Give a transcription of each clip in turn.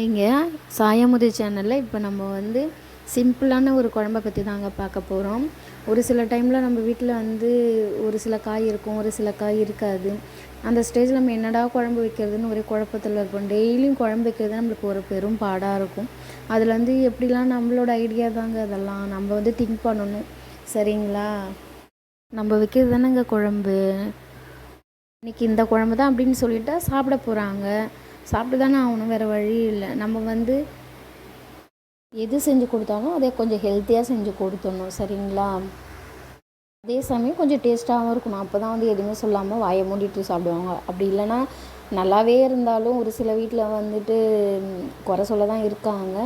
இங்கே சாயமுதி சேனலில் இப்போ நம்ம வந்து சிம்பிளான ஒரு குழம்ப பற்றி தாங்க பார்க்க போகிறோம் ஒரு சில டைமில் நம்ம வீட்டில் வந்து ஒரு சில காய் இருக்கும் ஒரு சில காய் இருக்காது. அந்த ஸ்டேஜில் நம்ம என்னடா குழம்பு வைக்கிறதுன்னு ஒரே குழப்பத்தில் இருப்போம். டெய்லியும் குழம்பு வைக்கிறது நம்மளுக்கு ஒரு பெரும் பாடாக இருக்கும். அதில் வந்து எப்படிலாம் நம்மளோட ஐடியா தாங்க அதெல்லாம்? நம்ம வந்து திங்க் பண்ணணும். சரிங்களா? நம்ம வைக்கிறது தானேங்க குழம்பு. இன்றைக்கி இந்த குழம்பு தான் அப்படின்னு சொல்லிட்டா சாப்பிட போகிறாங்க சாப்பிட்டு தானே ஆகணும் வேறு வழி இல்லை. நம்ம வந்து எது செஞ்சு கொடுத்தாலும் அதே கொஞ்சம் ஹெல்த்தியாக செஞ்சு கொடுத்துடணும் சரிங்களா? அதே சமயம் கொஞ்சம் டேஸ்ட்டாகவும் இருக்கணும். அப்போ தான் வந்து எதுவுமே சொல்லாமல் வாயை மூடிட்டு சாப்பிடுவாங்க. அப்படி இல்லைன்னா நல்லாவே இருந்தாலும் ஒரு சில வீட்டில் வந்துட்டு குறை சொல்ல தான் இருக்காங்க.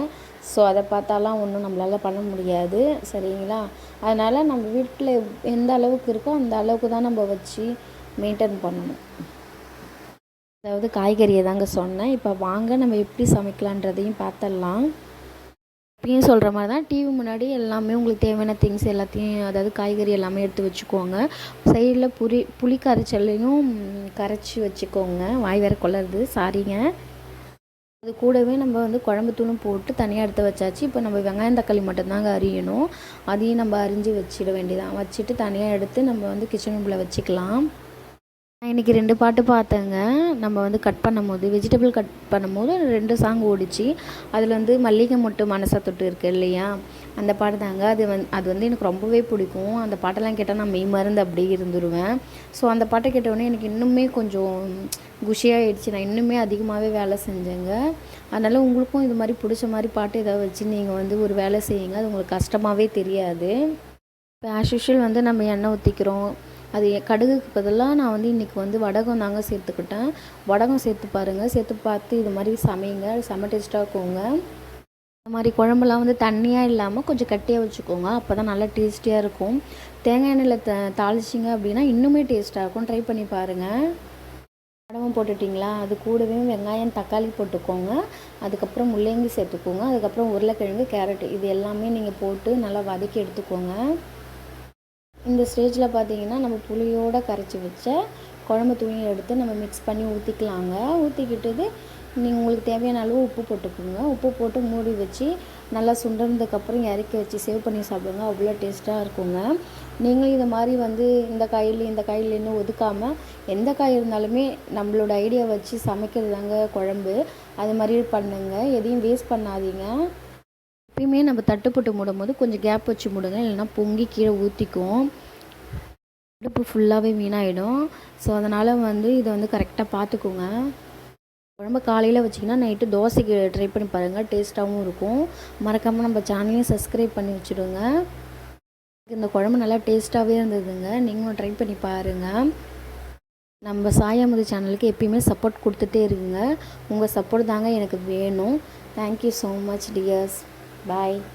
ஸோ அதை பார்த்தாலாம் ஒன்றும் நம்மளால் பண்ண முடியாது சரிங்களா? அதனால் நம்ம வீட்டில் எந்த அளவுக்கு இருக்கோ அந்த அளவுக்கு தான் நம்ம வச்சு மெயின்டைன் பண்ணணும். அதாவது காய்கறியை தாங்க சொன்னேன். இப்போ வாங்க நம்ம எப்படி சமைக்கலான்றதையும் பார்த்துடலாம் இப்பயும் சொல்கிற மாதிரி தான் டிவி முன்னாடி எல்லாமே உங்களுக்கு தேவையான திங்ஸ் எல்லாத்தையும் அதாவது காய்கறி எல்லாமே எடுத்து வச்சுக்கோங்க. சைடில் புளி புளி கரைச்சல்லையும் கரைச்சி வச்சுக்கோங்க. வாய் வேறு கொள்ளருது சாரிங்க. அது கூடவே நம்ம வந்து குழம்பு தூளும் போட்டு தனியாக எடுத்து வச்சாச்சு. இப்போ நம்ம வெங்காயம் தக்காளி மட்டும்தாங்க அரியணும். அதையும் நம்ம அரிஞ்சு வச்சிட வேண்டியதான் வச்சுட்டு தனியாக எடுத்து நம்ம வந்து கிச்சன் ரூமில் வச்சுக்கலாம். நான் இன்றைக்கி ரெண்டு பாட்டு பார்த்தேங்க. நம்ம வந்து கட் பண்ணும்போது வெஜிடபிள் கட் பண்ணும்போது ரெண்டு சாங் ஓடிச்சு. அதில் வந்து மல்லிகை மொட்டு மனசை தொட்டு இருக்குது இல்லையா? அந்த பாட்டு தாங்க. அது வந் அது வந்து எனக்கு ரொம்பவே பிடிக்கும். அந்த பாட்டெல்லாம் கேட்டால் நான் மெய் மருந்து அப்படியே இருந்துருவேன். ஸோ அந்த பாட்டை கேட்டவுடனே எனக்கு இன்னுமே கொஞ்சம் குஷியாகிடுச்சு நான் இன்னுமே அதிகமாகவே வேலை செஞ்சேங்க. அதனால் உங்களுக்கும் இது மாதிரி பிடிச்ச மாதிரி பாட்டு ஏதாவது வச்சு நீங்கள் வந்து ஒரு வேலை செய்யுங்க. அது உங்களுக்கு கஷ்டமாகவே தெரியாது. இப்போ ஆஸ் யூஷுவல் வந்து நம்ம எண்ணெய் ஊற்றிக்கிறோம் அது கடுகுக்கு பதிலாக நான் வந்து இன்றைக்கி வந்து வடகம் தாங்க சேர்த்துக்கிட்டேன். வடகம் சேர்த்து பாருங்கள் சேர்த்து பார்த்து இது மாதிரி சமைங்க. செம்ம டேஸ்ட்டாக இருக்குங்க. இந்த மாதிரி குழம்புலாம் வந்து தண்ணியாக இல்லாமல் கொஞ்சம் கட்டியாக வச்சுக்கோங்க. அப்போ தான் நல்லா டேஸ்டியாக இருக்கும். தேங்காய் எண்ணெயில் த தாளிச்சிங்க அப்படின்னா இன்னுமே டேஸ்ட்டாக இருக்கும். ட்ரை பண்ணி பாருங்கள் வடகம் போட்டுட்டிங்களா? அது கூடவே வெங்காயம் தக்காளி போட்டுக்கோங்க. அதுக்கப்புறம் முள்ளங்கி சேர்த்துக்கோங்க. அதுக்கப்புறம் உருளைக்கிழங்கு கேரட் இது எல்லாமே நீங்கள் போட்டு நல்லா வதக்கி எடுத்துக்கோங்க. இந்த ஸ்டேஜில் பார்த்தீங்கன்னா நம்ம புளியோடு கரைச்சி வச்ச குழம்பு துணியை எடுத்து நம்ம மிக்ஸ் பண்ணி ஊற்றிக்கலாங்க ஊற்றிக்கிட்டது நீங்கள் உங்களுக்கு தேவையான அளவு உப்பு போட்டுக்கோங்க. உப்பு போட்டு மூடி வச்சு நல்லா சுண்டனதுக்கப்புறம் இறக்கி வச்சு சேவ் பண்ணி சாப்பிடுங்க. அவ்வளோ டேஸ்ட்டாக இருக்குங்க. நீங்களும் இது மாதிரி வந்து இந்த காயில் இந்த காயில் இன்னும் ஒதுக்காமல் எந்த காய் இருந்தாலுமே நம்மளோட ஐடியா வச்சு சமைக்கிறது தாங்க குழம்பு. அது மாதிரி பண்ணுங்கள் எதையும் வேஸ்ட் பண்ணாதீங்க. எப்போவுமே நம்ம தட்டு போட்டு மூடும் போது கொஞ்சம் கேப் வச்சு மூடுங்க. இல்லைன்னா பொங்கி கீழே ஊற்றிக்கும் அடுப்பு ஃபுல்லாகவே வீணாகிடும் ஸோ அதனால் வந்து இதை வந்து கரெக்டாக பார்த்துக்கோங்க. குழம்பு காலையில் வச்சிங்கன்னா நைட்டு தோசைக்கு ட்ரை பண்ணி பாருங்கள் டேஸ்ட்டாகவும் இருக்கும். மறக்காமல் நம்ம சேனலையும் சப்ஸ்கிரைப் பண்ணி வச்சுடுங்க. இந்த குழம்பு நல்லா டேஸ்ட்டாகவே இருந்ததுங்க. நீங்களும் ட்ரை பண்ணி பாருங்கள் நம்ம சாயாமுதி சேனலுக்கு எப்பயுமே சப்போர்ட் கொடுத்துட்டே இருக்குங்க உங்கள் சப்போர்ட் தாங்க எனக்கு வேணும். Thank you so much dears Bye.